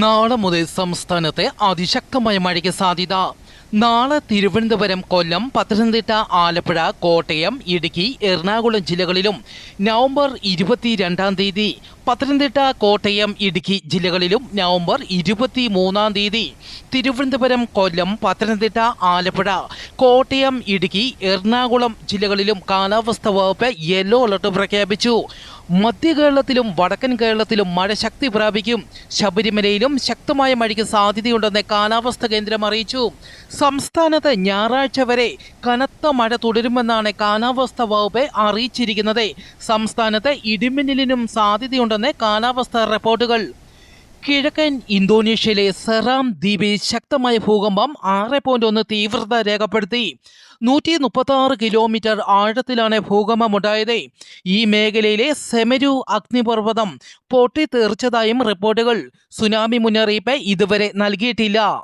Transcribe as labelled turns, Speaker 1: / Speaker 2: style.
Speaker 1: നാളെ മുതൽ സംസ്ഥാനത്തെ അതിശക്തമായ മഴയ്ക്ക് സാധ്യത. നാളെ തിരുവനന്തപുരം കൊല്ലം പത്തനംതിട്ട ആലപ്പുഴ കോട്ടയം ഇടുക്കി എറണാകുളം ജില്ലകളിലും നവംബർ ഇരുപത്തിരണ്ടാം തീയതി പത്തനംതിട്ട കോട്ടയം ഇടുക്കി ജില്ലകളിലും നവംബർ ഇരുപത്തി മൂന്നാം തീയതി തിരുവനന്തപുരം കൊല്ലം പത്തനംതിട്ട ആലപ്പുഴ കോട്ടയം ഇടുക്കി എറണാകുളം ജില്ലകളിലും കാലാവസ്ഥ വകുപ്പ് യെല്ലോ അലർട്ട് പ്രഖ്യാപിച്ചു. മധ്യ കേരളത്തിലും വടക്കൻ കേരളത്തിലും മഴ ശക്തി പ്രാപിക്കും. ശബരിമലയിലും ശക്തമായ മഴയ്ക്ക് സാധ്യതയുണ്ടെന്ന് കാലാവസ്ഥ കേന്ദ്രം അറിയിച്ചു. സംസ്ഥാനത്ത് ഞായറാഴ്ച വരെ കനത്ത മഴ തുടരുമെന്നാണ് കാലാവസ്ഥ വകുപ്പ് അറിയിച്ചിരിക്കുന്നത്. സംസ്ഥാനത്ത് ഇടിമിന്നലിനും സാധ്യതയുണ്ടെന്ന് കാലാവസ്ഥാ റിപ്പോർട്ടുകൾ. കിഴക്കൻ ഇന്തോനേഷ്യയിലെ സെറാം ദ്വീപിൽ ശക്തമായ ഭൂകമ്പം ആറ് പോയിന്റ് ഒന്ന് തീവ്രത രേഖപ്പെടുത്തി. നൂറ്റി മുപ്പത്തി ആറ് കിലോമീറ്റർ ആഴത്തിലാണ് ഭൂകമ്പമുണ്ടായത്. ഈ മേഖലയിലെ സെമരു അഗ്നിപർവതം പൊട്ടിത്തെറിച്ചതായും റിപ്പോർട്ടുകൾ. സുനാമി മുന്നറിയിപ്പ് ഇതുവരെ നൽകിയിട്ടില്ല.